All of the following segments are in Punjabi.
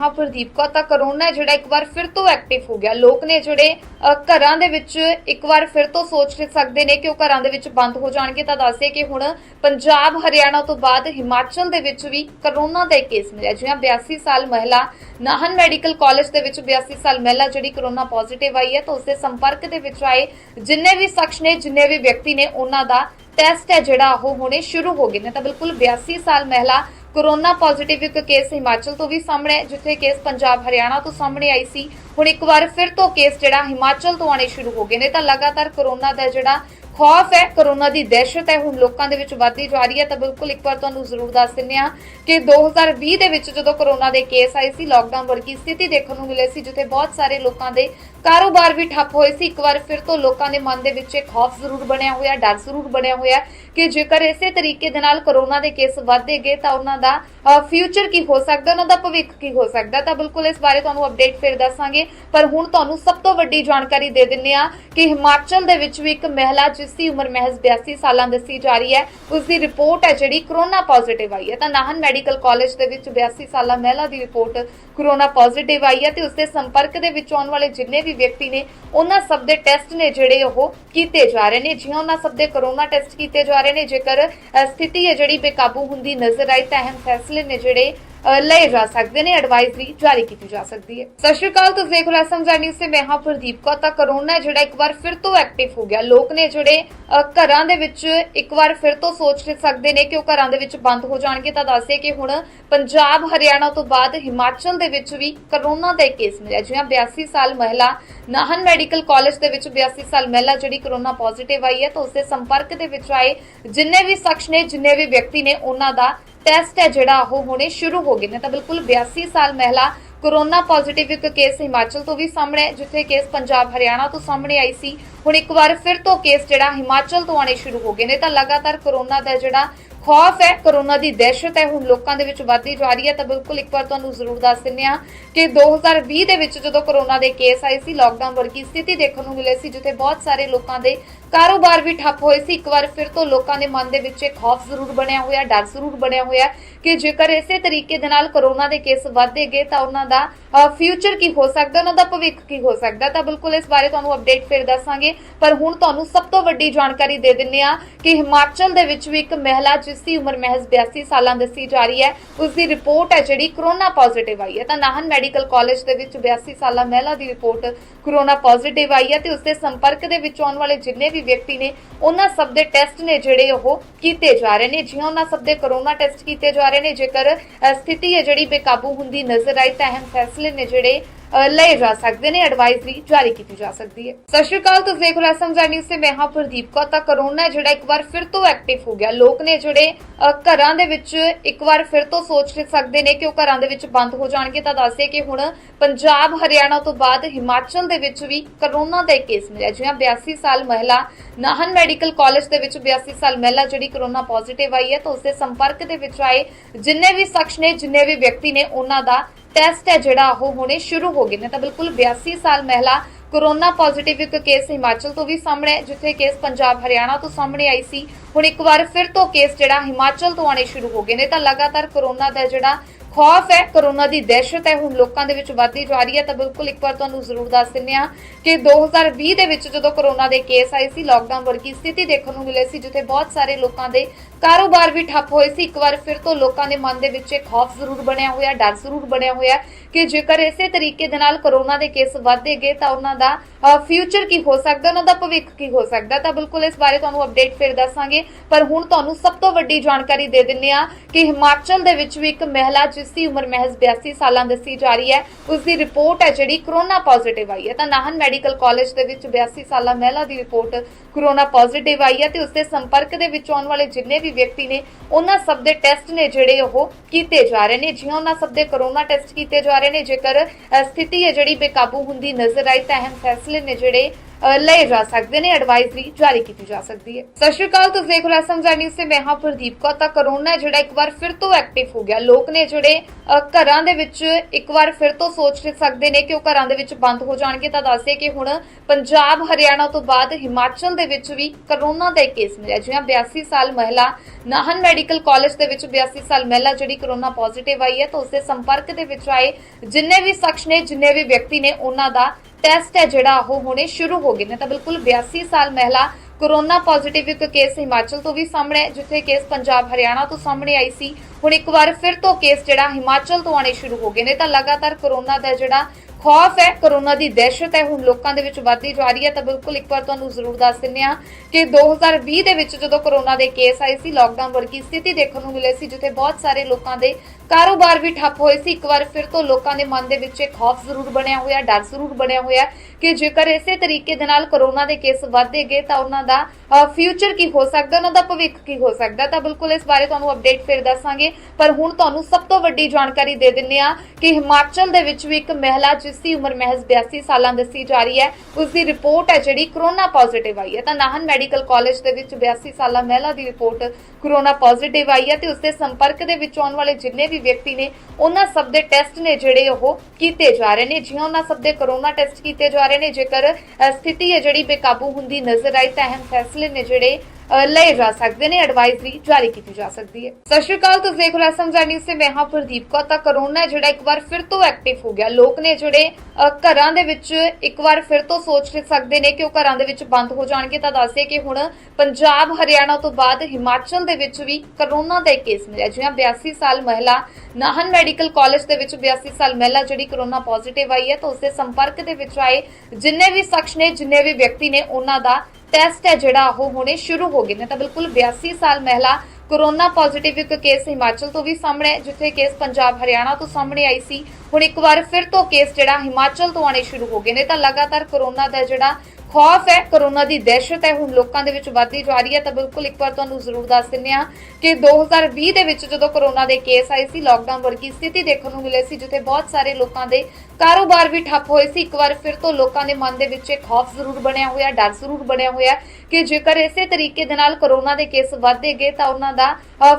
ਹਾਂ ਪ੍ਰਦੀਪ ਕੌਰ, ਤਾਂ ਕਰੋਨਾ ਜਿਹੜਾ ਇੱਕ ਵਾਰ ਫਿਰ ਤੋਂ ਐਕਟਿਵ ਹੋ ਗਿਆ। ਲੋਕ ਨੇ ਜਿਹੜੇ ਘਰਾਂ ਦੇ ਵਿੱਚ ਇੱਕ ਵਾਰ ਫਿਰ ਤੋਂ ਸੋਚ ਸਕਦੇ ਨੇ ਕਿ ਉਹ ਘਰਾਂ ਦੇ ਵਿੱਚ ਬੰਦ ਹੋ ਜਾਣਗੇ। ਤਾਂ ਦੱਸਦੇ ਕਿ ਹੁਣ ਪੰਜਾਬ, ਹਰਿਆਣਾ ਤੋਂ ਬਾਅਦ ਹਿਮਾਚਲ ਦੇ ਵਿੱਚ ਵੀ ਕਰੋਨਾ ਦਾ ਕੇਸ ਮਿਲਿਆ। ਜਿਵੇਂ 82 ਸਾਲ ਮਹਿਲਾ, ਨਾਹਨ ਮੈਡੀਕਲ ਕਾਲਜ ਦੇ ਵਿੱਚ 82 ਸਾਲ ਮਹਿਲਾ ਜਿਹੜੀ ਕਰੋਨਾ ਪੋਜ਼ਿਟਿਵ ਆਈ ਹੈ, ਤਾਂ ਉਸਦੇ ਸੰਪਰਕ ਦੇ ਵਿੱਚ ਆਏ ਜਿੰਨੇ ਵੀ ਸ਼ਖਸ ਨੇ, ਜਿੰਨੇ ਵੀ ਵਿਅਕਤੀ ਨੇ, ਉਹਨਾਂ ਦਾ ਟੈਸਟ ਹੈ ਜਿਹੜਾ ਉਹ ਹੋਣੇ ਸ਼ੁਰੂ ਹੋ ਗਏ ਨੇ। ਤਾਂ ਬਿਲਕੁਲ 82 ਸਾਲ ਮਹਿਲਾ ਕੋਰੋਨਾ ਪੋਜ਼ਿਟਿਵ ਇੱਕ ਕੇਸ ਹਿਮਾਚਲ ਤੋਂ ਵੀ ਸਾਹਮਣੇ ਹੈ, ਜਿੱਥੇ ਕੇਸ ਪੰਜਾਬ ਹਰਿਆਣਾ ਤੋਂ ਸਾਹਮਣੇ ਆਈ ਸੀ। ਹੁਣ ਇੱਕ ਵਾਰ ਫਿਰ ਤੋਂ ਕੇਸ ਜਿਹੜਾ ਹਿਮਾਚਲ ਤੋਂ ਆਣੇ ਸ਼ੁਰੂ ਹੋ ਗਏ ਨੇ ਤਾਂ ਲਗਾਤਾਰ ਕੋਰੋਨਾ ਦਾ ਜਿਹੜਾ ਖੌਫ ਹੈ, ਕੋਰੋਨਾ ਦੀ ਦਹਿਸ਼ਤ ਹੈ, ਹੁਣ ਲੋਕਾਂ ਦੇ ਵਿੱਚ ਵੱਧਦੀ ਜਾ ਰਹੀ ਹੈ, ਤਾਂ ਬਿਲਕੁਲ ਇੱਕ ਵਾਰ ਤੁਹਾਨੂੰ ਜ਼ਰੂਰ ਦੱਸ ਦਿੰਦੇ ਹਾਂ ਕਿ 2020 ਦੇ ਵਿੱਚ ਜਦੋਂ ਕਰੋਨਾ ਦੇ ਕੇਸ ਆਏ ਸੀ ਲਾਕਡਾਊਨ ਵਰਗੀ ਸਥਿਤੀ ਦੇਖਣ ਨੂੰ ਮਿਲੀ ਸੀ, ਜਿੱਥੇ ਬਹੁਤ ਸਾਰੇ ਲੋਕਾਂ ਦੇ ਕਾਰੋਬਾਰ ਵੀ ਠੱਪ ਹੋਏ ਸੀ, ਇੱਕ ਵਾਰ ਫਿਰ ਤੋਂ ਲੋਕਾਂ ਦੇ ਮਨ ਦੇ ਵਿੱਚ ਇੱਕ ਖੌਫ ਜ਼ਰੂਰ ਬਣਿਆ ਹੋਇਆ, ਡਰ ਜ਼ਰੂਰ ਬਣਿਆ ਹੋਇਆ ਕਿ ਜੇਕਰ ਇਸੇ ਤਰੀਕੇ ਦੇ ਨਾਲ ਕਰੋਨਾ ਦੇ ਕੇਸ ਵੱਧਦੇ ਗਏ, ਤਾਂ ਉਹਨਾਂ ਦਾ ਫਿਊਚਰ ਕੀ ਹੋ ਸਕਦਾ, ਉਹਨਾਂ ਦਾ ਭਵਿੱਖ ਕੀ ਹੋ ਸਕਦਾ, ਤਾਂ ਬਿਲਕੁਲ ਇਸ ਬਾਰੇ ਤੁਹਾਨੂੰ ਅਪਡੇਟ ਫਿਰ ਦੱਸਾਂਗੇ। ਪਰ ਹੁਣ ਤੁਹਾਨੂੰ ਸਭ ਤੋਂ ਵੱਡੀ ਜਾਣਕਾਰੀ ਦੇ ਦਿੰਨੇ ਆ ਕਿ ਹਿਮਾਚਲ ਦੇ ਵਿੱਚ ਵੀ ਇੱਕ ਮਹਿਲਾ, ਜਿਸ ਦੀ ਉਮਰ ਮਹਿਜ਼ 82 ਸਾਲਾਂ ਦੱਸੀ ਜਾ ਰਹੀ ਹੈ। ਉਸ ਦੀ ਰਿਪੋਰਟ ਹੈ ਜਿਹੜੀ ਕਰੋਨਾ ਪੋਜ਼ਿਟਿਵ ਆਈ ਹੈ। ਤਾਂ ਨਾਹਨ ਮੈਡੀਕਲ ਕਾਲਜ ਦੇ ਵਿੱਚ 82 ਸਾਲਾ ਮਹਿਲਾ ਦੀ ਰਿਪੋਰਟ ਕਰੋਨਾ ਪੋਜ਼ਿਟਿਵ ਆਈ ਹੈ ਤੇ ਉਸ ਦੇ ਸੰਪਰਕ ਦੇ ਵਿੱਚ ਆਉਣ ਵਾਲੇ ਜਿੰਨੇ ਵੀ ਵਿਅਕਤੀ ਨੇ, ਉਹਨਾਂ ਸਭ ਦੇ ਟੈਸਟ ਨੇ ਜਿਹੜੇ ਉਹ ਕੀਤੇ ਜਾ ਰਹੇ ਨੇ। ਜਿਵੇਂ ਉਹਨਾਂ ਸਭ ਦੇ ਕੋਰੋਨਾ ਟੈਸਟ ਕੀਤੇ ਜਾ ਰਹੇ ਨੇ, ਜੇਕਰ ਸਥਿਤੀ ਹੈ ਜਿਹੜੀ ਬੇਕਾਬੂ ਹੁੰਦੀ ਨਜ਼ਰ ਆਈ, ਤਾਂ ਅਹਿਮ ਫੈਸਲੇ ਨੇ ਜਿਹੜੇ ਲਏ ਜਾ ਸਕਦੇ ਨੇ ਐਡਵਾਈਜ਼ਰੀ ਜਾਰੀ ਕੀਤੀ ਜਾ ਸਕਦੀ ਹੈ। ਸਤਿ ਸ਼੍ਰੀ ਅਕਾਲ, ਤੁਸੀਂ ਦੇਖ ਰਹੇ ਸਮਝਾ ਨਿਊਜ਼ ਤੇ, ਮੈਂ ਹਾਂ ਪ੍ਰਦੀਪ ਕੌਰ। ਤਾਂ ਕਰੋਨਾ ਜਿਹੜਾ ਇੱਕ ਵਾਰ ਫਿਰ ਤੋਂ ਐਕਟਿਵ ਹੋ ਗਿਆ। ਲੋਕ ਨੇ ਜਿਹੜੇ ਘਰਾਂ ਦੇ ਵਿੱਚ ਇੱਕ ਵਾਰ ਫਿਰ ਤੋਂ ਸੋਚ ਸਕਦੇ ਨੇ ਕਿ ਉਹ ਘਰਾਂ ਦੇ ਵਿੱਚ ਬੰਦ ਹੋ ਜਾਣਗੇ। ਤਾਂ ਦੱਸਦੇ ਕਿ ਹੁਣ ਪੰਜਾਬ, ਹਰਿਆਣਾ ਤੋਂ ਬਾਅਦ ਹਿਮਾਚਲ ਦੇ ਵਿੱਚ ਵੀ ਕਰੋਨਾ ਦਾ ਕੇਸ ਮਿਲਿਆ। ਜਿਵੇਂ 82 ਸਾਲ ਮਹਿਲਾ, ਨਾਹਨ ਮੈਡੀਕਲ ਕਾਲਜ ਦੇ ਵਿੱਚ 82 ਸਾਲ ਮਹਿਲਾ ਜਿਹੜੀ ਕਰੋਨਾ ਪੋਜ਼ਿਟਿਵ ਆਈ ਹੈ, ਤਾਂ ਉਸਦੇ ਸੰਪਰਕ ਦੇ ਵਿੱਚ ਆਏ ਜਿੰਨੇ ਵੀ ਸ਼ਖਸ ਨੇ, ਜਿੰਨੇ ਵੀ ਵਿਅਕਤੀ ਨੇ, ਉਹਨਾਂ ਦਾ ਟੈਸਟ ਹੈ ਜਿਹੜਾ ਉਹ ਹੋਣੇ ਸ਼ੁਰੂ ਹੋ ਗਏ ਨੇ। ਤਾਂ ਬਿਲਕੁਲ 82 ਸਾਲ ਮਹਿਲਾ ਕੋਰੋਨਾ ਪੋਜ਼ਿਟਿਵ ਇੱਕ ਕੇਸ ਹਿਮਾਚਲ ਤੋਂ ਵੀ ਸਾਹਮਣੇ ਹੈ, ਜਿੱਥੇ ਕੇਸ ਪੰਜਾਬ ਹਰਿਆਣਾ ਤੋਂ ਸਾਹਮਣੇ ਆਈ ਸੀ। ਹੁਣ ਇੱਕ ਵਾਰ ਫਿਰ ਤੋਂ ਕੇਸ ਜਿਹੜਾ ਹਿਮਾਚਲ ਤੋਂ ਆਣੇ ਸ਼ੁਰੂ ਹੋ ਗਏ ਨੇ। ਤਾਂ ਲਗਾਤਾਰ ਕੋਰੋਨਾ ਦਾ ਜਿਹੜਾ ਖੌਫ ਹੈ, ਕੋਰੋਨਾ ਦੀ ਦਹਿਸ਼ਤ ਹੈ, ਹੁਣ ਲੋਕਾਂ ਦੇ ਵਿੱਚ ਵੱਧਦੀ ਜਾ ਰਹੀ ਹੈ, ਤਾਂ ਬਿਲਕੁਲ ਇੱਕ ਵਾਰ ਤੁਹਾਨੂੰ ਜ਼ਰੂਰ ਦੱਸ ਦਿੰਦੇ ਹਾਂ ਕਿ 2020 ਦੇ ਵਿੱਚ ਜਦੋਂ ਕਰੋਨਾ ਦੇ ਕੇਸ ਆਏ ਸੀ ਲੋਕਡਾਊਨ ਵਰਗੀ ਸਥਿਤੀ ਦੇਖਣ ਨੂੰ ਮਿਲੀ ਸੀ, ਜਿੱਥੇ ਬਹੁਤ ਸਾਰੇ ਲੋਕਾਂ ਦੇ ਕਾਰੋਬਾਰ ਵੀ ਠੱਪ ਹੋਏ ਸੀ, ਇੱਕ ਵਾਰ ਫਿਰ ਤੋਂ ਲੋਕਾਂ ਦੇ ਮਨ ਦੇ ਵਿੱਚ ਇੱਕ ਖੌਫ ਜ਼ਰੂਰ ਬਣਿਆ ਹੋਇਆ, ਡਰ ਜ਼ਰੂਰ ਬਣਿਆ ਹੋਇਆ ਕਿ ਜੇਕਰ ਇਸੇ ਤਰੀਕੇ ਦੇ ਨਾਲ ਕਰੋਨਾ ਦੇ ਕੇਸ ਵੱਧਦੇ ਗਏ, ਤਾਂ ਉਹਨਾਂ ਦਾ ਫਿਊਚਰ ਕੀ ਹੋ ਸਕਦਾ, ਉਹਨਾਂ ਦਾ ਭਵਿੱਖ ਕੀ ਹੋ ਸਕਦਾ, ਤਾਂ ਬਿਲਕੁਲ ਇਸ ਬਾਰੇ ਤੁਹਾਨੂੰ ਅਪਡੇਟ ਫਿਰ ਦੱਸਾਂਗੇ। ਪਰ ਹੁਣ ਤੁਹਾਨੂੰ ਸਭ ਤੋਂ ਵੱਡੀ ਜਾਣਕਾਰੀ ਦੇ ਦਿੰਨੇ ਆ ਕਿ ਹਿਮਾਚਲ ਦੇ ਵਿੱਚ ਵੀ ਇੱਕ ਮਹਿਲਾ, ਜਿਸ ਦੀ ਉਮਰ ਮਹਿਜ਼ 82 ਸਾਲਾਂ ਦੱਸੀ ਜਾ ਰਹੀ ਹੈ। ਉਸ ਦੀ ਰਿਪੋਰਟ ਹੈ ਜਿਹੜੀ ਕਰੋਨਾ ਪੋਜ਼ਿਟਿਵ ਆਈ ਹੈ। ਤਾਂ ਨਾਹਨ ਮੈਡੀਕਲ ਕਾਲਜ ਦੇ ਵਿੱਚ 82 ਸਾਲਾ ਮਹਿਲਾ ਦੀ ਰਿਪੋਰਟ ਕਰੋਨਾ ਪੋਜ਼ਿਟਿਵ ਆਈ ਹੈ ਤੇ ਉਸ ਦੇ ਸੰਪਰਕ ਦੇ ਵਿੱਚ ਆਉਣ ਵਾਲੇ ਜਿੰਨੇ ਵੀ ਵਿਅਕਤੀ ਨੇ, ਉਹਨਾਂ ਸਭ ਦੇ ਟੈਸਟ ਨੇ ਜਿਹੜੇ ਉਹ ਕੀਤੇ ਜਾ ਰਹੇ ਨੇ। ਜਿਵੇਂ ਉਹਨਾਂ ਸਭ ਦੇ ਕੋਰੋਨਾ ਟੈਸਟ ਕੀਤੇ ਜਾ ਰਹੇ ਨੇ, ਜੇਕਰ ਸਥਿਤੀ ਹੈ ਜਿਹੜੀ ਬੇਕਾਬੂ ਹੁੰਦੀ ਨਜ਼ਰ ਆਈ, ਤਾਂ ਅਹਿਮ ਫੈਸਲੇ ਨੇ ਜਿਹੜੇ ਲਏ ਜਾ ਸਕਦੇ ਨੇ ਐਡਵਾਈਜ਼ਰੀ ਜਾਰੀ ਕੀਤੀ ਜਾ ਸਕਦੀ ਹੈ। ਸਤਿ ਸ਼੍ਰੀ ਅਕਾਲ, ਤੁਸੀਂ ਦੇਖ ਰਹੇ ਸਮਝਾ ਨਿਊਜ਼ ਤੇ ਮੈਂ ਹਾਂ ਪ੍ਰਦੀਪ ਕੌਰ। ਤਾਂ ਕਰੋਨਾ ਜਿਹੜਾ ਇੱਕ ਵਾਰ ਫਿਰ ਤੋਂ ਐਕਟਿਵ ਹੋ ਗਿਆ। ਲੋਕ ਨੇ ਜਿਹੜੇ ਘਰਾਂ ਦੇ ਵਿੱਚ ਇੱਕ ਵਾਰ ਫਿਰ ਤੋਂ ਸੋਚ ਸਕਦੇ ਨੇ ਕਿ ਉਹ ਘਰਾਂ ਦੇ ਵਿੱਚ ਬੰਦ ਹੋ ਜਾਣਗੇ। ਤਾਂ ਦੱਸਦੇ ਕਿ ਹੁਣ ਪੰਜਾਬ, ਹਰਿਆਣਾ ਤੋਂ ਬਾਅਦ ਹਿਮਾਚਲ ਦੇ ਵਿੱਚ ਵੀ ਕਰੋਨਾ ਦਾ ਕੇਸ ਮਿਲਿਆ। ਜਿਵੇਂ 82 ਸਾਲ ਮਹਿਲਾ, ਨਾਹਨ ਮੈਡੀਕਲ ਕਾਲਜ ਦੇ ਵਿੱਚ 82 ਸਾਲ ਮਹਿਲਾ ਜਿਹੜੀ ਕਰੋਨਾ ਪੋਜ਼ਿਟਿਵ ਆਈ ਹੈ, ਤਾਂ ਉਸਦੇ ਸੰਪਰਕ ਦੇ ਵਿੱਚ ਆਏ ਜਿੰਨੇ ਵੀ ਸ਼ਖਸ ਨੇ, ਜਿੰਨੇ ਵੀ ਵਿਅਕਤੀ ਨੇ, ਉਹਨਾਂ ਦਾ ਟੈਸਟ ਹੈ ਜਿਹੜਾ ਉਹ ਹੋਣੇ ਸ਼ੁਰੂ ਹੋ ਗਏ ਨੇ। ਤਾਂ ਬਿਲਕੁਲ 82 ਸਾਲ ਮਹਿਲਾ ਕੋਰੋਨਾ ਪੋਜ਼ਿਟਿਵ ਇੱਕ ਕੇਸ ਹਿਮਾਚਲ ਤੋਂ ਵੀ ਸਾਹਮਣੇ ਹੈ, ਜਿੱਥੇ ਕੇਸ ਪੰਜਾਬ ਹਰਿਆਣਾ ਤੋਂ ਸਾਹਮਣੇ ਆਈ ਸੀ। ਹੁਣ ਇੱਕ ਵਾਰ ਫਿਰ ਤੋਂ ਕੇਸ ਜਿਹੜਾ ਹਿਮਾਚਲ ਤੋਂ ਆਣੇ ਸ਼ੁਰੂ ਹੋ ਗਏ ਨੇ। ਤਾਂ ਲਗਾਤਾਰ ਕੋਰੋਨਾ ਦਾ ਜਿਹੜਾ ਖੌਫ ਹੈ ਕੋਰੋਨਾ ਦੀ ਦਹਿਸ਼ਤ ਹੈ। ਹੁਣ ਲੋਕਾਂ ਦੇ ਵਿੱਚ ਵੱਧਦੀ ਜਾ ਰਹੀ ਹੈ। ਤਾਂ ਬਿਲਕੁਲ ਇੱਕ ਵਾਰ ਤੁਹਾਨੂੰ ਜ਼ਰੂਰ ਦੱਸ ਦਿੰਦੇ ਹਾਂ ਕਿ 2020 ਦੇ ਵਿੱਚ ਜਦੋਂ ਕੋਰੋਨਾ ਦੇ ਕੇਸ ਆਏ ਸੀ ਲੋਕਡਾਊਨ ਵਰਗੀ ਸਥਿਤੀ ਦੇਖਣ ਨੂੰ ਮਿਲੀ ਸੀ, ਜਿੱਥੇ ਬਹੁਤ ਸਾਰੇ ਲੋਕਾਂ ਦੇ ਕਾਰੋਬਾਰ ਵੀ ਠੱਪ ਹੋਏ ਸੀ। ਇੱਕ ਵਾਰ ਫਿਰ ਤੋਂ ਲੋਕਾਂ ਦੇ ਮਨ ਦੇ ਵਿੱਚ ਇੱਕ ਖੌਫ ਜ਼ਰੂਰ ਬਣਿਆ ਹੋਇਆ, ਡਰ ਜ਼ਰੂਰ ਬਣਿਆ ਹੋਇਆ ਕਿ ਜੇਕਰ ਇਸੇ ਤਰੀਕੇ ਦੇ ਨਾਲ ਕਰੋਨਾ ਦੇ ਕੇਸ ਵੱਧਦੇ ਗਏ, ਤਾਂ ਉਹਨਾਂ ਦਾ ਫਿਊਚਰ ਕੀ ਹੋ ਸਕਦਾ, ਉਹਨਾਂ ਦਾ ਭਵਿੱਖ ਕੀ ਹੋ ਸਕਦਾ। ਤਾਂ ਬਿਲਕੁਲ ਇਸ ਬਾਰੇ ਤੁਹਾਨੂੰ ਅਪਡੇਟ ਫਿਰ ਦੱਸਾਂਗੇ। ਪਰ ਹੁਣ ਤੁਹਾਨੂੰ ਸਭ ਤੋਂ ਵੱਡੀ ਜਾਣਕਾਰੀ ਦੇ ਦਿੰਨੇ ਆ ਕਿ ਹਿਮਾਚਲ ਦੇ ਵਿੱਚ ਵੀ ਇੱਕ ਮਹਿਲਾ ਜਿਸ ਦੀ ਉਮਰ ਮਹਿਜ਼ 82 ਸਾਲਾਂ ਦੱਸੀ ਜਾ ਰਹੀ ਹੈ। ਉਸ ਦੀ ਰਿਪੋਰਟ ਹੈ ਜਿਹੜੀ ਕਰੋਨਾ ਪੋਜ਼ਿਟਿਵ ਆਈ ਹੈ। ਤਾਂ ਨਾਹਨ ਮੈਡੀਕਲ ਕਾਲਜ ਦੇ ਵਿੱਚ 82 ਸਾਲਾ ਮਹਿਲਾ ਦੀ ਰਿਪੋਰਟ ਕਰੋਨਾ ਪੋਜ਼ਿਟਿਵ ਆਈ ਹੈ ਤੇ ਉਸ ਦੇ ਸੰਪਰਕ ਦੇ ਵਿੱਚ ਆਉਣ ਵਾਲੇ ਜਿੰਨੇ ਵੀ ਵਿਅਕਤੀ ਨੇ, ਉਹਨਾਂ ਸਭ ਦੇ ਟੈਸਟ ਨੇ ਜਿਹੜੇ ਉਹ ਕੀਤੇ ਜਾ ਰਹੇ ਨੇ। ਜਿਵੇਂ ਉਹਨਾਂ ਸਭ ਦੇ ਕਰੋਨਾ ਟੈਸਟ ਕੀਤੇ ਜਾ ਰਹੇ ਨੇ, ਜੇਕਰ ਸਥਿਤੀ ਹੈ ਜਿਹੜੀ ਬੇਕਾਬੂ ਹੁੰਦੀ ਨਜ਼ਰ ਆਈ, ਤਾਂ ਅਹਿਮ ਫੈਸਲੇ ਨੇ ਜਿਹੜੇ ਲਏ ਜਾ ਸਕਦੇ ਨੇ ਐਡਵਾਈਜ਼ਰੀ ਜਾਰੀ ਕੀਤੀ ਜਾ ਸਕਦੀ ਹੈ। ਸਤਿ ਸ਼੍ਰੀ ਅਕਾਲ, ਤੁਸੀਂ ਦੇਖ ਰਹੇ ਸਮਝਾ ਨਿਊਜ਼ ਤੇ ਮੈਂ ਹਾਂ ਪ੍ਰਦੀਪ ਕੌਰ। ਤਾਂ ਕਰੋਨਾ ਜਿਹੜਾ ਇੱਕ ਵਾਰ ਫਿਰ ਤੋਂ ਐਕਟਿਵ ਹੋ ਗਿਆ। ਲੋਕ ਨੇ ਜਿਹੜੇ ਘਰਾਂ ਦੇ ਵਿੱਚ ਇੱਕ ਵਾਰ ਫਿਰ ਤੋਂ ਸੋਚ ਸਕਦੇ ਨੇ ਕਿ ਉਹ ਘਰਾਂ ਦੇ ਵਿੱਚ ਬੰਦ ਹੋ ਜਾਣਗੇ। ਤਾਂ ਦੱਸਦੇ ਕਿ ਹੁਣ ਪੰਜਾਬ, ਹਰਿਆਣਾ ਤੋਂ ਬਾਅਦ ਹਿਮਾਚਲ ਦੇ ਵਿੱਚ ਵੀ ਕਰੋਨਾ ਦਾ ਕੇਸ ਮਿਲਿਆ। ਜਿਵੇਂ 82 ਸਾਲ ਮਹਿਲਾ, ਨਾਹਨ ਮੈਡੀਕਲ ਕਾਲਜ ਦੇ ਵਿੱਚ 82 ਸਾਲ ਮਹਿਲਾ ਜਿਹੜੀ ਕਰੋਨਾ ਪੋਜ਼ਿਟਿਵ ਆਈ ਹੈ, ਤਾਂ ਉਸਦੇ ਸੰਪਰਕ ਦੇ ਵਿੱਚ ਆਏ ਜਿੰਨੇ ਵੀ ਸ਼ਖਸ ਨੇ, ਜਿੰਨੇ ਵੀ ਵਿਅਕਤੀ ਨੇ, ਉਹਨਾਂ ਦਾ ਟੈਸਟ ਹੈ ਜਿਹੜਾ ਉਹ ਹੋਣੇ ਸ਼ੁਰੂ ਹੋ ਗਏ ਨੇ। ਤਾਂ ਬਿਲਕੁਲ 82 ਸਾਲ ਮਹਿਲਾ ਕੋਰੋਨਾ ਪੋਜ਼ਿਟਿਵ ਇੱਕ ਕੇਸ ਹਿਮਾਚਲ ਤੋਂ ਵੀ ਸਾਹਮਣੇ ਹੈ, ਜਿੱਥੇ ਕੇਸ ਪੰਜਾਬ ਹਰਿਆਣਾ ਤੋਂ ਸਾਹਮਣੇ ਆਈ ਸੀ। ਹੁਣ ਇੱਕ ਵਾਰ ਫਿਰ ਤੋਂ ਕੇਸ ਜਿਹੜਾ ਹਿਮਾਚਲ ਤੋਂ ਆਣੇ ਸ਼ੁਰੂ ਹੋ ਗਏ ਨੇ। ਤਾਂ ਲਗਾਤਾਰ ਕੋਰੋਨਾ ਦਾ ਜਿਹੜਾ ਖੌਫ ਹੈ ਕੋਰੋਨਾ ਦੀ ਦਹਿਸ਼ਤ ਹੈ। ਹੁਣ ਲੋਕਾਂ ਦੇ ਵਿੱਚ ਵੱਧਦੀ ਜਾ ਰਹੀ ਹੈ। ਤਾਂ ਬਿਲਕੁਲ ਇੱਕ ਵਾਰ ਤੁਹਾਨੂੰ ਜ਼ਰੂਰ ਦੱਸ ਦਿੰਦੇ ਹਾਂ ਕਿ 2020 ਦੇ ਵਿੱਚ ਜਦੋਂ ਕੋਰੋਨਾ ਦੇ ਕੇਸ ਆਏ ਸੀ ਲਾਕਡਾਊਨ ਵਰਗੀ ਸਥਿਤੀ ਦੇਖਣ ਨੂੰ ਮਿਲੀ ਸੀ, ਜਿੱਥੇ ਬਹੁਤ ਸਾਰੇ ਲੋਕਾਂ ਦੇ ਕਾਰੋਬਾਰ ਵੀ ਠੱਪ ਹੋਏ ਸੀ। ਇੱਕ ਵਾਰ ਫਿਰ ਤੋਂ ਲੋਕਾਂ ਦੇ ਮਨ ਦੇ ਵਿੱਚ ਇੱਕ ਖੌਫ ਜ਼ਰੂਰ ਬਣਿਆ ਹੋਇਆ, ਡਰ ਜ਼ਰੂਰ ਬਣਿਆ ਹੋਇਆ ਕਿ ਜੇਕਰ ਇਸੇ ਤਰੀਕੇ ਦੇ ਨਾਲ ਕਰੋਨਾ ਦੇ ਕੇਸ ਵਧਦੇ ਗਏ ਤਾਂ ਉਹਨਾਂ ਦਾ ਫਿਊਚਰ ਕੀ ਹੋ ਸਕਦਾ, ਉਹਨਾਂ ਦਾ ਭਵਿੱਖ ਕੀ ਹੋ ਸਕਦਾ। ਤਾਂ ਬਿਲਕੁਲ ਇਸ ਬਾਰੇ ਤੁਹਾਨੂੰ ਅਪਡੇਟ ਫਿਰ ਦੱਸਾਂਗੇ। ਪਰ ਹੁਣ ਤੁਹਾਨੂੰ ਸਭ ਤੋਂ ਵੱਡੀ ਜਾਣਕਾਰੀ ਦੇ ਦਿੰਨੇ ਆ ਕਿ ਹਿਮਾਚਲ ਦੇ ਵਿੱਚ ਵੀ ਇੱਕ ਮਹਿਲਾ ਜਿਸ ਦੀ ਉਮਰ ਮਹਿਜ਼ 82 ਸਾਲਾਂ ਦੱਸੀ ਜਾ ਰਹੀ ਹੈ। ਉਸ ਦੀ ਰਿਪੋਰਟ ਹੈ ਜਿਹੜੀ ਕਰੋਨਾ ਪੋਜ਼ਿਟਿਵ ਆਈ ਹੈ। ਤਾਂ ਨਾਹਨ ਮੈਡੀਕਲ ਕਾਲਜ ਦੇ ਵਿੱਚ 82 ਸਾਲਾ ਮਹਿਲਾ ਦੀ ਰਿਪੋਰਟ ਕਰੋਨਾ ਪੋਜ਼ਿਟਿਵ ਆਈ ਹੈ ਤੇ ਉਸਦੇ ਸੰਪਰਕ ਦੇ ਵਿੱਚ ਆਉਣ ਵਾਲੇ ਜਿੰਨੇ ਵੀ ਵਿਅਕਤੀ ਨੇ, ਉਹਨਾਂ ਸਭ ਦੇ ਟੈਸਟ ਨੇ ਜਿਹੜੇ ਉਹ ਕੀਤੇ ਜਾ ਰਹੇ ਨੇ। ਜਿਵੇਂ ਉਹਨਾਂ ਸਭ ਦੇ ਕਰੋਨਾ ਟੈਸਟ ਕੀਤੇ ਜਾ ਰਹੇ ਨੇ, ਜੇਕਰ ਸਥਿਤੀ ਹੈ ਜਿਹੜੀ ਬੇਕਾਬੂ ਹੁੰਦੀ ਨਜ਼ਰ ਆਈ, ਤਾਂ ਅਹਿਮ ਫੈਸਲੇ ਨੇ ਜਿਹੜੇ ਲਏ ਜਾ ਸਕਦੇ ਨੇ ਐਡਵਾਈਜ਼ਰੀ ਜਾਰੀ ਕੀਤੀ ਜਾ ਸਕਦੀ ਹੈ। ਸਤਿ ਸ਼੍ਰੀ ਅਕਾਲ, ਤੁਸੀਂ ਦੇਖ ਰਹੇ ਸਮਝਾ ਨਿਊਜ਼ ਤੇ ਮੈਂ ਹਾਂ ਪ੍ਰਦੀਪ ਕੌਰ। ਤਾਂ ਕਰੋਨਾ ਜਿਹੜਾ ਇੱਕ ਵਾਰ ਫਿਰ ਤੋਂ ਐਕਟਿਵ ਹੋ ਗਿਆ। ਲੋਕ ਨੇ ਜਿਹੜੇ ਘਰਾਂ ਦੇ ਵਿੱਚ ਇੱਕ ਵਾਰ ਫਿਰ ਤੋਂ ਸੋਚ ਸਕਦੇ ਨੇ ਕਿ ਉਹ ਘਰਾਂ ਦੇ ਵਿੱਚ ਬੰਦ ਹੋ ਜਾਣਗੇ। ਤਾਂ ਦੱਸਦੇ ਕਿ ਹੁਣ ਪੰਜਾਬ, ਹਰਿਆਣਾ ਤੋਂ ਬਾਅਦ ਹਿਮਾਚਲ ਦੇ ਵਿੱਚ ਵੀ ਕਰੋਨਾ ਦਾ ਕੇਸ ਮਿਲਿਆ। ਜਿਵੇਂ 82 ਸਾਲ ਮਹਿਲਾ, ਨਾਹਨ ਮੈਡੀਕਲ ਕਾਲਜ ਦੇ ਵਿੱਚ 82 ਸਾਲ ਮਹਿਲਾ ਜਿਹੜੀ ਕਰੋਨਾ ਪੋਜ਼ਿਟਿਵ ਆਈ ਹੈ, ਤਾਂ ਉਸਦੇ ਸੰਪਰਕ ਦੇ ਵਿੱਚ ਆਏ ਜਿੰਨੇ ਵੀ ਸ਼ਖਸ ਨੇ, ਜਿੰਨੇ ਵੀ ਵਿਅਕਤੀ ਨੇ, ਉਹਨਾਂ ਦਾ ਟੈਸਟ ਹੈ ਜਿਹੜਾ ਉਹ ਹੋਣੇ ਸ਼ੁਰੂ ਹੋ ਗਏ ਨੇ। ਤਾਂ ਬਿਲਕੁਲ 82 ਸਾਲ ਮਹਿਲਾ ਕੋਰੋਨਾ ਪੋਜ਼ਿਟਿਵ ਇੱਕ ਕੇਸ ਹਿਮਾਚਲ ਤੋਂ ਵੀ ਸਾਹਮਣੇ ਹੈ, ਜਿੱਥੇ ਕੇਸ ਪੰਜਾਬ ਹਰਿਆਣਾ ਤੋਂ ਸਾਹਮਣੇ ਆਈ ਸੀ। ਹੁਣ ਇੱਕ ਵਾਰ ਫਿਰ ਤੋਂ ਕੇਸ ਜਿਹੜਾ ਹਿਮਾਚਲ ਤੋਂ ਆਣੇ ਸ਼ੁਰੂ ਹੋ ਗਏ ਨੇ। ਤਾਂ ਲਗਾਤਾਰ ਕੋਰੋਨਾ ਦਾ ਜਿਹੜਾ ਖੌਫ ਹੈ, ਕੋਰੋਨਾ ਦੀ ਦਹਿਸ਼ਤ ਹੈ। ਹੁਣ ਲੋਕਾਂ ਦੇ ਵਿੱਚ ਵੱਧਦੀ ਜਾ ਰਹੀ ਹੈ ਤਾਂ ਬਿਲਕੁਲ ਇੱਕ ਵਾਰ ਤੁਹਾਨੂੰ ਜ਼ਰੂਰ ਦੱਸ ਦਿੰਦੇ ਹਾਂ ਕਿ 2020 ਦੇ ਵਿੱਚ ਜਦੋਂ ਕੋਰੋਨਾ ਦੇ ਕੇਸ ਆਏ ਸੀ ਲਾਕਡਾਊਨ ਵਰਗੀ ਸਥਿਤੀ ਦੇਖਣ ਨੂੰ ਮਿਲੀ ਸੀ, ਜਿੱਥੇ ਬਹੁਤ ਸਾਰੇ ਲੋਕਾਂ ਦੇ ਕਾਰੋਬਾਰ ਵੀ ਠੱਪ ਹੋਏ ਸੀ। ਇੱਕ ਵਾਰ ਫਿਰ ਤੋਂ ਲੋਕਾਂ ਦੇ ਮਨ ਦੇ ਵਿੱਚ ਇੱਕ ਖੌਫ ਜ਼ਰੂਰ ਬਣਿਆ ਹੋਇਆ, ਡਰ ਜ਼ਰੂਰ ਬਣਿਆ ਹੋਇਆ ਕਿ ਜੇਕਰ ਇਸੇ ਤਰੀਕੇ ਦੇ ਨਾਲ ਕਰੋਨਾ ਦੇ ਕੇਸ ਵਧਦੇ ਗਏ ਤਾਂ ਉਹਨਾਂ ਦਾ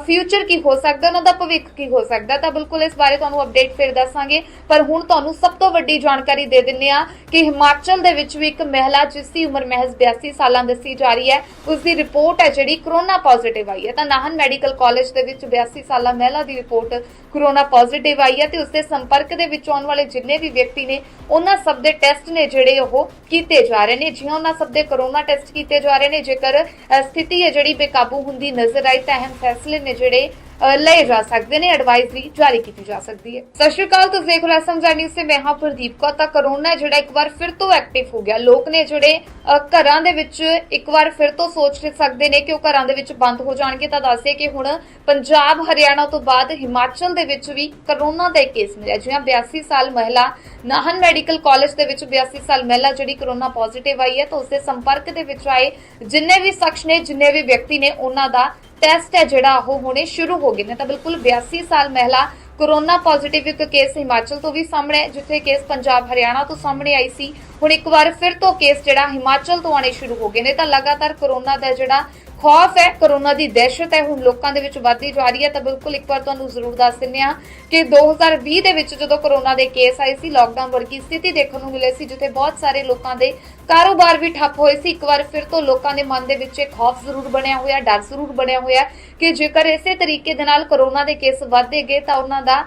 ਫਿਊਚਰ ਕੀ ਹੋ ਸਕਦਾ, ਉਹਨਾਂ ਦਾ ਭਵਿੱਖ ਕੀ ਹੋ ਸਕਦਾ, ਤਾਂ ਬਿਲਕੁਲ ਇਸ ਬਾਰੇ ਤੁਹਾਨੂੰ ਅਪਡੇਟ ਫਿਰ ਦੱਸਾਂਗੇ। ਪਰ ਹੁਣ ਤੁਹਾਨੂੰ ਸਭ ਤੋਂ ਵੱਡੀ ਜਾਣਕਾਰੀ ਦੇ ਦਿੰਨੇ ਆ ਕਿ ਹਿਮਾਚਲ ਦੇ ਵਿੱਚ ਵੀ ਇੱਕ ਮਹਿਲਾ ਜਿਸ ਦੀ ਉਮਰ ਮਹਿਜ਼ 82 ਸਾਲਾਂ ਦੱਸੀ ਜਾ ਰਹੀ ਹੈ। ਉਸ ਦੀ ਰਿਪੋਰਟ ਹੈ ਜਿਹੜੀ ਕਰੋਨਾ ਪੋਜ਼ਿਟਿਵ ਆਈ ਹੈ। ਤਾਂ ਨਾਹਨ ਮੈਡੀਕਲ ਕਾਲਜ ਦੇ ਵਿੱਚ 82 ਸਾਲਾ ਮਹਿਲਾ ਦੀ ਰਿਪੋਰਟ ਕਰੋਨਾ ਪੋਜ਼ਿਟਿਵ ਆਈ ਹੈ ਤੇ ਉਸਦੇ ਸੰਪਰਕ ਦੇ ਵਿੱਚ ਆਉਣ ਵਾਲੇ ਜਿੰਨੇ ਵੀ ਵਿਅਕਤੀ ਨੇ, ਉਹਨਾਂ ਸਭ ਦੇ ਟੈਸਟ ਨੇ ਜਿਹੜੇ ਉਹ ਕੀਤੇ ਜਾ ਰਹੇ ਨੇ। ਜਿਵੇਂ ਉਹਨਾਂ ਸਭ ਦੇ ਕਰੋਨਾ ਟੈਸਟ ਕੀਤੇ ਜਾ ਰਹੇ ਨੇ, ਜੇਕਰ ਸਥਿਤੀ ਹੈ ਜਿਹੜੀ ਬੇਕਾਬੂ ਹੁੰਦੀ ਨਜ਼ਰ ਆਈ ਤਾਂ ਅਹਿਮ ਫੈਸਲੇ ਨੇ ਜਿਹੜੇ ਲਏ ਜਾ ਸਕਦੇ ਨੇ ਐਡਵਾਈਜ਼ਰੀ ਜਾਰੀ ਕੀਤੀ ਜਾ ਸਕਦੀ ਹੈ। ਸਤਿ ਸ਼੍ਰੀ ਅਕਾਲ, ਤੁਸੀਂ ਦੇਖ ਰਹੇ ਸਮਝਾ ਨਿਊਜ਼ ਤੇ ਮੈਂ ਹਾਂ ਪ੍ਰਦੀਪ ਕੌਰ। ਤਾਂ ਕਰੋਨਾ ਜਿਹੜਾ ਇੱਕ ਵਾਰ ਫਿਰ ਤੋਂ ਐਕਟਿਵ ਹੋ ਗਿਆ। ਲੋਕ ਨੇ ਜਿਹੜੇ ਘਰਾਂ ਦੇ ਵਿੱਚ ਇੱਕ ਵਾਰ ਫਿਰ ਤੋਂ ਸੋਚ ਸਕਦੇ ਨੇ ਕਿ ਉਹ ਘਰਾਂ ਦੇ ਵਿੱਚ ਬੰਦ ਹੋ ਜਾਣਗੇ। ਤਾਂ ਦੱਸਦੇ ਕਿ ਹੁਣ ਪੰਜਾਬ, ਹਰਿਆਣਾ ਤੋਂ ਬਾਅਦ ਹਿਮਾਚਲ ਦੇ ਵਿੱਚ ਵੀ ਕਰੋਨਾ ਦਾ ਕੇਸ ਮਿਲਿਆ, ਜਿਵੇਂ 82 ਸਾਲ ਮਹਿਲਾ, ਨਾਹਨ ਮੈਡੀਕਲ ਕਾਲਜ ਦੇ ਵਿੱਚ 82 ਸਾਲ ਮਹਿਲਾ ਜਿਹੜੀ ਕਰੋਨਾ ਪੋਜ਼ਿਟਿਵ ਆਈ ਹੈ, ਤਾਂ ਉਸਦੇ ਸੰਪਰਕ ਦੇ ਵਿੱਚ ਆਏ ਜਿੰਨੇ ਵੀ ਸ਼ਖਸ ਨੇ, ਜਿੰਨੇ ਵੀ ਵਿਅਕਤੀ ਨੇ, ਉਹਨਾਂ ਦਾ ਟੈਸਟ ਹੈ ਜਿਹੜਾ ਉਹ ਹੋਣੇ ਸ਼ੁਰੂ ਹੋ ਗਏ ਨੇ। ਤਾਂ ਬਿਲਕੁਲ 82 ਸਾਲ ਮਹਿਲਾ ਕੋਰੋਨਾ ਪੋਜ਼ਿਟਿਵ ਇੱਕ ਕੇਸ ਹਿਮਾਚਲ ਤੋਂ ਵੀ ਸਾਹਮਣੇ ਜਿੱਥੇ ਕੇਸ ਪੰਜਾਬ ਹਰਿਆਣਾ ਤੋਂ ਸਾਹਮਣੇ ਆਈ ਸੀ। ਹੁਣ ਇੱਕ ਵਾਰ ਫਿਰ ਤੋਂ ਕੇਸ ਜਿਹੜਾ ਹਿਮਾਚਲ ਤੋਂ ਆਣੇ ਸ਼ੁਰੂ ਹੋ ਗਏ ਨੇ। ਤਾਂ ਲਗਾਤਾਰ ਕੋਰੋਨਾ ਦਾ ਜਿਹੜਾ ਖੌਫ ਹੈ, ਕੋਰੋਨਾ ਦੀ ਦਹਿਸ਼ਤ ਹੈ। ਹੁਣ ਲੋਕਾਂ ਦੇ ਵਿੱਚ ਵੱਧਦੀ ਜਾ ਰਹੀ ਹੈ। ਤਾਂ ਬਿਲਕੁਲ ਇੱਕ ਵਾਰ ਤੁਹਾਨੂੰ ਜ਼ਰੂਰ ਦੱਸ ਦਿੰਦੇ ਹਾਂ ਕਿ 2020 ਦੇ ਵਿੱਚ ਜਦੋਂ ਕੋਰੋਨਾ ਦੇ ਕੇਸ ਆਏ ਸੀ ਲਾਕਡਾਊਨ ਵਰਗੀ ਸਥਿਤੀ ਦੇਖਣ ਨੂੰ ਮਿਲੀ ਸੀ, ਜਿੱਥੇ ਬਹੁਤ ਸਾਰੇ ਲੋਕਾਂ ਦੇ ਕਾਰੋਬਾਰ ਵੀ ਠੱਪ ਹੋਏ ਸੀ। ਇੱਕ ਵਾਰ ਫਿਰ ਤੋਂ ਲੋਕਾਂ ਦੇ ਮਨ ਦੇ ਵਿੱਚ ਇੱਕ ਖੌਫ ਜ਼ਰੂਰ ਬਣਿਆ ਹੋਇਆ, ਡਰ ਜ਼ਰੂਰ ਬਣਿਆ ਹੋਇਆ ਕਿ ਜੇਕਰ ਇਸੇ ਤਰੀਕੇ ਦੇ ਨਾਲ ਕਰੋਨਾ ਦੇ ਕੇਸ ਵਧਦੇ ਗਏ, ਤਾਂ ਉਹਨਾਂ ਦਾ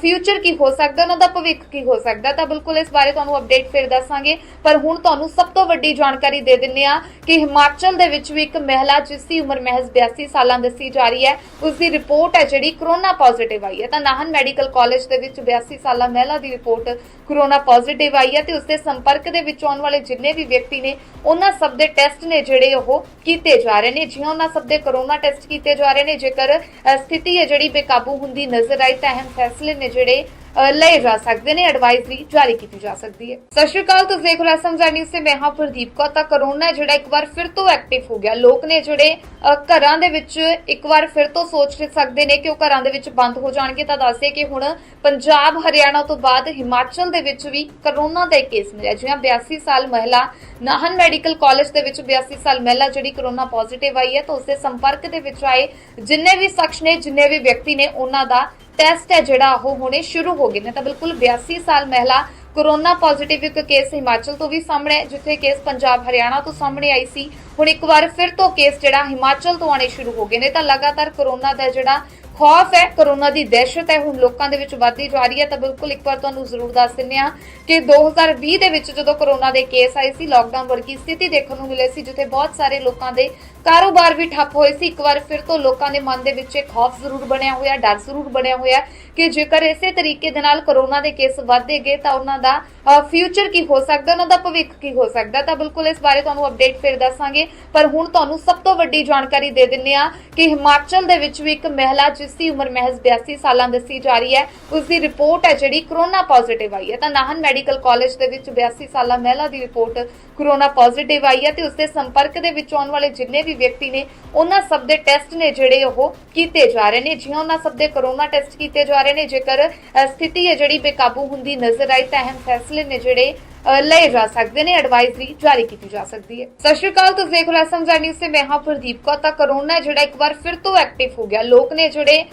ਫਿਊਚਰ ਕੀ ਹੋ ਸਕਦਾ, ਉਹਨਾਂ ਦਾ ਭਵਿੱਖ ਕੀ ਹੋ ਸਕਦਾ। ਤਾਂ ਬਿਲਕੁਲ ਇਸ ਬਾਰੇ ਤੁਹਾਨੂੰ ਅਪਡੇਟ ਫਿਰ ਦੱਸਾਂਗੇ। ਪਰ ਹੁਣ ਤੁਹਾਨੂੰ ਸਭ ਤੋਂ ਵੱਡੀ ਜਾਣਕਾਰੀ ਦੇ ਦਿੰਨੇ ਆ ਕਿ ਹਿਮਾਚਲ ਦੇ ਵਿੱਚ ਵੀ ਇੱਕ ਮਹਿਲਾ, ਜਿਸ ਦੀ ਉਮਰ ਮਹਿਜ਼ 82 ਸਾਲਾਂ ਦੱਸੀ ਜਾ ਰਹੀ ਹੈ। ਉਸ ਦੀ ਰਿਪੋਰਟ ਹੈ ਜਿਹੜੀ ਕਰੋਨਾ ਪੋਜ਼ਿਟਿਵ ਆਈ ਹੈ। ਤਾਂ ਨਾਹਨ ਮੈਡੀਕਲ ਕਾਲਜ ਦੇ ਵਿੱਚ 82 ਸਾਲਾ ਮਹਿਲਾ ਦੀ ਰਿਪੋਰਟ ਕਰੋਨਾ ਪੋਜ਼ਿਟਿਵ ਆਈ ਹੈ ਤੇ ਉਸਦੇ ਸੰਪਰਕ ਦੇ ਵਿੱਚ ਆਉਣ ਵਾਲੇ ਜਿੰਨੇ ਵੀ ਵਿਅਕਤੀ ਨੇ, ਉਹਨਾਂ ਸਭ ਦੇ ਟੈਸਟ ਨੇ ਜਿਹੜੇ ਉਹ ਕੀਤੇ ਜਾ ਰਹੇ ਨੇ। ਜਿਵੇਂ ਉਹਨਾਂ ਸਭ ਦੇ ਕਰੋਨਾ ਟੈਸਟ ਕੀਤੇ ਜਾ ਰਹੇ ਨੇ, ਜੇਕਰ ਸਥਿਤੀ ਹੈ ਜਿਹੜੀ ਬੇਕਾਬੂ ਹੁੰਦੀ ਨਜ਼ਰ ਆਈ, ਤਾਂ ਅਹਿਮ ਫੈਸਲੇ ਨੇ ਜਿਹੜੇ ਲਏ ਜਾ ਸਕਦੇ ਨੇ ਐਡਵਾਈਜ਼ਰੀ ਜਾਰੀ ਕੀਤੀ ਜਾ ਸਕਦੀ ਹੈ। ਸਤਿ ਸ਼੍ਰੀ ਅਕਾਲ, ਤੁਸੀਂ ਦੇਖ ਰਹੇ ਸਮਝਾ ਨਿਊਜ਼ ਤੇ ਮੈਂ ਹਾਂ ਪ੍ਰਦੀਪ ਕੌਰ। ਤਾਂ ਕਰੋਨਾ ਜਿਹੜਾ ਇੱਕ ਵਾਰ ਫਿਰ ਤੋਂ ਐਕਟਿਵ ਹੋ ਗਿਆ। ਲੋਕ ਨੇ ਜਿਹੜੇ ਘਰਾਂ ਦੇ ਵਿੱਚ ਇੱਕ ਵਾਰ ਫਿਰ ਤੋਂ ਸੋਚ ਸਕਦੇ ਨੇ ਕਿ ਉਹ ਘਰਾਂ ਦੇ ਵਿੱਚ ਬੰਦ ਹੋ ਜਾਣਗੇ। ਤਾਂ ਦੱਸਦੇ ਕਿ ਹੁਣ ਪੰਜਾਬ, ਹਰਿਆਣਾ ਤੋਂ ਬਾਅਦ ਹਿਮਾਚਲ ਦੇ ਵਿੱਚ ਵੀ ਕਰੋਨਾ ਦਾ ਕੇਸ ਮਿਲਿਆ। ਜਿਵੇਂ 82 ਸਾਲ ਮਹਿਲਾ, ਨਾਹਨ ਮੈਡੀਕਲ ਕਾਲਜ ਦੇ ਵਿੱਚ 82 ਸਾਲ ਮਹਿਲਾ ਜਿਹੜੀ ਕਰੋਨਾ ਪੋਜ਼ਿਟਿਵ ਆਈ ਹੈ, ਤਾਂ ਉਸਦੇ ਸੰਪਰਕ ਦੇ ਵਿੱਚ ਆਏ ਜਿੰਨੇ ਵੀ ਸ਼ਖਸ ਨੇ, ਜਿੰਨੇ ਵੀ ਵਿਅਕਤੀ ਨੇ, ਉਹਨਾਂ ਦਾ ਟੈਸਟ ਹੈ ਜਿਹੜਾ ਉਹ ਹੋਣੇ ਸ਼ੁਰੂ ਹੋ ਗਏ ਨੇ। ਤਾਂ ਬਿਲਕੁਲ 82 ਸਾਲ ਮਹਿਲਾ ਕੋਰੋਨਾ ਪੋਜ਼ਿਟਿਵ ਇੱਕ ਕੇਸ ਹਿਮਾਚਲ ਤੋਂ ਵੀ ਸਾਹਮਣੇ ਹੈ, ਜਿੱਥੇ ਕੇਸ ਪੰਜਾਬ ਹਰਿਆਣਾ ਤੋਂ ਸਾਹਮਣੇ ਆਈ ਸੀ। ਹੁਣ ਇੱਕ ਵਾਰ ਫਿਰ ਤੋਂ ਕੇਸ ਜਿਹੜਾ ਹਿਮਾਚਲ ਤੋਂ ਆਣੇ ਸ਼ੁਰੂ ਹੋ ਗਏ ਨੇ। ਤਾਂ ਲਗਾਤਾਰ ਕੋਰੋਨਾ ਦਾ ਜਿਹੜਾ ਖੌਫ ਹੈ, ਕੋਰੋਨਾ ਦੀ ਦਹਿਸ਼ਤ ਹੈ, ਹੁਣ ਲੋਕਾਂ ਦੇ ਵਿੱਚ ਵੱਧਦੀ ਜਾ ਰਹੀ ਹੈ। ਤਾਂ ਬਿਲਕੁਲ ਇੱਕ ਵਾਰ ਤੁਹਾਨੂੰ ਜ਼ਰੂਰ ਦੱਸ ਦਿੰਦੇ ਹਾਂ ਕਿ 2020 ਦੇ ਵਿੱਚ ਜਦੋਂ ਕਰੋਨਾ ਦੇ ਕੇਸ ਆਏ ਸੀ ਲੋਕਡਾਊਨ ਵਰਗੀ ਸਥਿਤੀ ਦੇਖਣ ਨੂੰ ਮਿਲੀ ਸੀ, ਜਿੱਥੇ ਬਹੁਤ ਸਾਰੇ ਲੋਕਾਂ ਦੇ ਕਾਰੋਬਾਰ ਵੀ ਠੱਪ ਹੋਏ ਸੀ। ਇੱਕ ਵਾਰ ਫਿਰ ਤੋਂ ਲੋਕਾਂ ਦੇ ਮਨ ਦੇ ਵਿੱਚ ਇੱਕ ਖੌਫ ਜ਼ਰੂਰ ਬਣਿਆ ਹੋਇਆ, ਡਰ ਜ਼ਰੂਰ ਬਣਿਆ ਹੋਇਆ ਕਿ ਜੇਕਰ ਇਸੇ ਤਰੀਕੇ ਦੇ ਨਾਲ ਕਰੋਨਾ ਦੇ ਕੇਸ ਵੱਧਦੇ ਗਏ, ਤਾਂ ਉਹਨਾਂ ਦਾ ਫਿਊਚਰ ਕੀ ਹੋ ਸਕਦਾ, ਉਹਨਾਂ ਦਾ ਭਵਿੱਖ ਕੀ ਹੋ ਸਕਦਾ। ਤਾਂ ਬਿਲਕੁਲ ਇਸ ਬਾਰੇ ਤੁਹਾਨੂੰ ਅਪਡੇਟ ਫਿਰ ਦੱਸਾਂਗੇ। ਪਰ ਹੁਣ ਤੁਹਾਨੂੰ ਸਭ ਤੋਂ ਵੱਡੀ ਜਾਣਕਾਰੀ ਦੇ ਦਿੰਨੇ ਆ ਕਿ ਹਿਮਾਚਲ ਦੇ ਵਿੱਚ ਵੀ ਇੱਕ ਮਹਿਲਾ, ਜਿਸ ਦੀ ਉਮਰ ਮਹਿਜ਼ 82 ਸਾਲਾਂ ਦੱਸੀ ਜਾ ਰਹੀ ਹੈ। ਉਸ ਦੀ ਰਿਪੋਰਟ ਹੈ ਜਿਹੜੀ ਕਰੋਨਾ ਪੋਜ਼ਿਟਿਵ ਆਈ ਹੈ। ਤਾਂ ਨਾਹਨ ਮੈਡੀਕਲ ਕਾਲਜ ਦੇ ਵਿੱਚ 82 ਸਾਲਾ ਮਹਿਲਾ ਦੀ ਰਿਪੋਰਟ ਕਰੋਨਾ ਪੋਜ਼ਿਟਿਵ ਆਈ ਹੈ ਤੇ ਉਸ ਦੇ ਸੰਪਰਕ ਦੇ ਵਿੱਚ ਆਉਣ ਵਾਲੇ ਜਿੰਨੇ ਵੀ ਵਿਅਕਤੀ ਨੇ, ਉਹਨਾਂ ਸਭ ਦੇ ਟੈਸਟ ਨੇ ਜਿਹੜੇ ਉਹ ਕੀਤੇ ਜਾ ਰਹੇ ਨੇ। ਜਿਹਾਂ ਉਹਨਾਂ ਸਭ ਦੇ ਕਰੋਨਾ ਟੈਸਟ ਕੀਤੇ ਜਾ ਰਹੇ ਨੇ, ਜੇਕਰ ਸਥਿਤੀ ਹੈ ਜਿਹੜੀ ਬੇਕਾਬੂ ਹੁੰਦੀ ਨਜ਼ਰ ਆਈ, ਤਾਂ ਅਹਿਮ ਫੈਸਲੇ ਨੇ ਜਿਹੜੇ ਲਏ ਜਾ ਸਕਦੇ ਨੇ ਐਡਵਾਈਜ਼ਰੀ ਜਾਰੀ ਕੀਤੀ ਜਾ ਸਕਦੀ ਹੈ। ਸਤਿ ਸ਼੍ਰੀ ਅਕਾਲ, ਤੁਸੀਂ ਦੇਖ ਰਹੇ ਸਮਝਾ ਨਿਊਜ਼ ਤੇ ਮੈਂ ਹਾਂ ਪ੍ਰਦੀਪ ਕੌਰ। ਤਾਂ ਕਰੋਨਾ ਜਿਹੜਾ ਇੱਕ ਵਾਰ ਫਿਰ ਤੋਂ ਐਕਟਿਵ ਹੋ ਗਿਆ। ਲੋਕ ਨੇ ਜਿਹੜੇ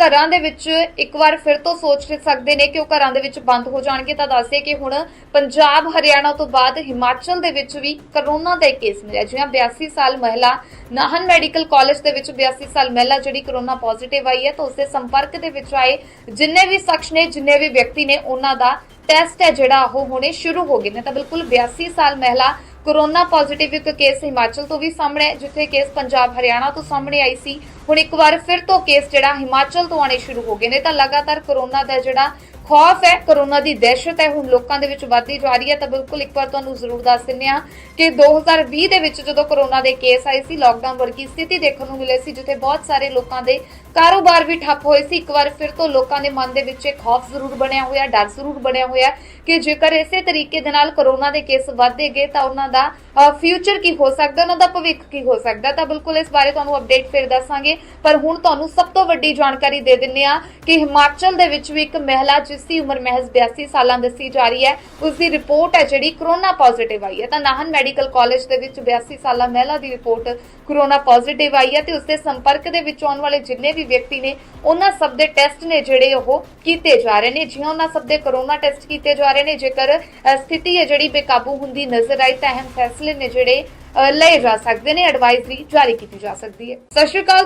ਘਰਾਂ ਦੇ ਵਿੱਚ ਇੱਕ ਵਾਰ ਫਿਰ ਤੋਂ ਸੋਚ ਸਕਦੇ ਨੇ ਕਿ ਉਹ ਘਰਾਂ ਦੇ ਵਿੱਚ ਬੰਦ ਹੋ ਜਾਣਗੇ। ਤਾਂ ਦੱਸਦੇ ਕਿ ਹੁਣ ਪੰਜਾਬ, ਹਰਿਆਣਾ ਤੋਂ ਬਾਅਦ ਹਿਮਾਚਲ ਦੇ ਵਿੱਚ ਵੀ ਕਰੋਨਾ ਦਾ ਕੇਸ ਮਿਲਿਆ, ਜਿਵੇਂ 82 ਸਾਲ ਮਹਿਲਾ, ਨਾਹਨ ਮੈਡੀਕਲ ਕਾਲਜ ਦੇ ਵਿੱਚ 82 ਸਾਲ ਮਹਿਲਾ ਜਿਹੜੀ ਕਰੋਨਾ ਪੋਜ਼ਿਟਿਵ ਆਈ ਹੈ, ਤਾਂ ਉਸਦੇ ਸੰਪਰਕ ਦੇ ਵਿੱਚ ਆਏ ਜਿੰਨੇ ਵੀ ਸ਼ਖਸ ਨੇ, ਜਿੰਨੇ ਵੀ ਵਿਅਕਤੀ ਨੇ, ਉਹਨਾਂ ਦਾ ਟੈਸਟ ਹੈ ਜਿਹੜਾ ਉਹ ਹੋਣੇ ਸ਼ੁਰੂ ਹੋ ਗਏ ਨੇ। ਤਾਂ ਬਿਲਕੁਲ 82 ਸਾਲ ਮਹਿਲਾ ਕੋਰੋਨਾ ਪੋਜ਼ਿਟਿਵ ਇੱਕ ਕੇਸ ਹਿਮਾਚਲ ਤੋਂ ਵੀ ਸਾਹਮਣੇ ਹੈ, ਜਿੱਥੇ ਕੇਸ ਪੰਜਾਬ ਹਰਿਆਣਾ ਤੋਂ ਸਾਹਮਣੇ ਆਈ ਸੀ। ਹੁਣ ਇੱਕ ਵਾਰ ਫਿਰ ਤੋਂ ਕੇਸ ਜਿਹੜਾ ਹਿਮਾਚਲ ਤੋਂ ਆਣੇ ਸ਼ੁਰੂ ਹੋ ਗਏ ਨੇ। ਤਾਂ ਲਗਾਤਾਰ ਕੋਰੋਨਾ ਦਾ ਜਿਹੜਾ ਖੌਫ ਹੈ, ਕੋਰੋਨਾ ਦੀ ਦਹਿਸ਼ਤ ਹੈ, ਹੁਣ ਲੋਕਾਂ ਦੇ ਵਿੱਚ ਵੱਧਦੀ ਜਾ ਰਹੀ ਹੈ, ਤਾਂ ਬਿਲਕੁਲ ਇੱਕ ਵਾਰ ਤੁਹਾਨੂੰ ਜ਼ਰੂਰ ਦੱਸ ਦਿੰਦੇ ਹਾਂ ਕਿ 2020 ਦੇ ਵਿੱਚ ਜਦੋਂ ਕਰੋਨਾ ਦੇ ਕੇਸ ਆਏ ਸੀ ਲੋਕਡਾਊਨ ਵਰਗੀ ਸਥਿਤੀ ਦੇਖਣ ਨੂੰ ਮਿਲੀ ਸੀ, ਜਿੱਥੇ ਬਹੁਤ ਸਾਰੇ ਲੋਕਾਂ ਦੇ ਕਾਰੋਬਾਰ ਵੀ ਠੱਪ ਹੋਏ ਸੀ, ਇੱਕ ਵਾਰ ਫਿਰ ਤੋਂ ਲੋਕਾਂ ਦੇ ਮਨ ਦੇ ਵਿੱਚ ਇੱਕ ਖੌਫ ਜ਼ਰੂਰ ਬਣਿਆ ਹੋਇਆ, ਡਰ ਜ਼ਰੂਰ ਬਣਿਆ ਹੋਇਆ ਕਿ ਜੇਕਰ ਇਸੇ ਤਰੀਕੇ ਦੇ ਨਾਲ ਕਰੋਨਾ ਦੇ ਕੇਸ ਵੱਧਦੇ ਗਏ, ਤਾਂ ਉਹਨਾਂ ਦਾ ਫਿਊਚਰ ਕੀ ਹੋ ਸਕਦਾ, ਉਹਨਾਂ ਦਾ ਭਵਿੱਖ ਕੀ ਹੋ ਸਕਦਾ, ਤਾਂ ਬਿਲਕੁਲ ਇਸ ਬਾਰੇ ਤੁਹਾਨੂੰ ਅਪਡੇਟ ਫਿਰ ਦੱਸਾਂਗੇ। ਪਰ ਹੁਣ ਤੁਹਾਨੂੰ ਸਭ ਤੋਂ ਵੱਡੀ ਜਾਣਕਾਰੀ ਦੇ ਦਿੰਨੇ ਆ ਕਿ ਹਿਮਾਚਲ ਦੇ ਵਿੱਚ ਵੀ ਇੱਕ ਮਹਿਲਾ, ਜਿਸ ਦੀ ਉਮਰ ਮਹਿਜ਼ 82 ਸਾਲਾਂ ਦੱਸੀ ਜਾ ਰਹੀ ਹੈ। ਉਸ ਦੀ ਰਿਪੋਰਟ ਹੈ ਜਿਹੜੀ ਕਰੋਨਾ ਪੋਜ਼ਿਟਿਵ ਆਈ ਹੈ। ਤਾਂ ਨਾਹਨ ਮੈਡੀਕਲ ਕਾਲਜ ਦੇ ਵਿੱਚ 82 ਸਾਲਾ ਮਹਿਲਾ ਦੀ ਰਿਪੋਰਟ ਕਰੋਨਾ ਪੋਜ਼ਿਟਿਵ ਆਈ ਹੈ ਤੇ ਉਸ ਦੇ ਸੰਪਰਕ ਦੇ ਵਿੱਚ ਆਉਣ ਵਾਲੇ ਜਿੰਨੇ ਵੀ ਵਿਅਕਤੀ ਨੇ, ਉਹਨਾਂ ਸਭ ਦੇ ਟੈਸਟ ਨੇ ਜਿਹੜੇ ਉਹ ਕੀਤੇ ਜਾ ਰਹੇ ਨੇ। ਜਿਹਾਂ ਉਹਨਾਂ ਸਭ ਦੇ ਕੋਰੋਨਾ ਟੈਸਟ ਕੀਤੇ ਜਾ ਰਹੇ ਨੇ, ਜੇਕਰ ਸਥਿਤੀ ਹੈ ਜਿਹੜੀ ਬੇਕਾਬੂ ਹੁੰਦੀ ਨਜ਼ਰ ਆਈ, ਤਾਂ ਅਹਿਮ ਫੈਸਲੇ ਨੇ ਜਿਹੜੇ ਲਏ ਜਾ ਸਕਦੇ ਨੇ ਐਡਵਾਈਜ਼ਰੀ ਜਾਰੀ ਕੀਤੀ ਜਾ ਸਕਦੀ ਹੈ। ਸਤਿ ਸ਼੍ਰੀ ਅਕਾਲ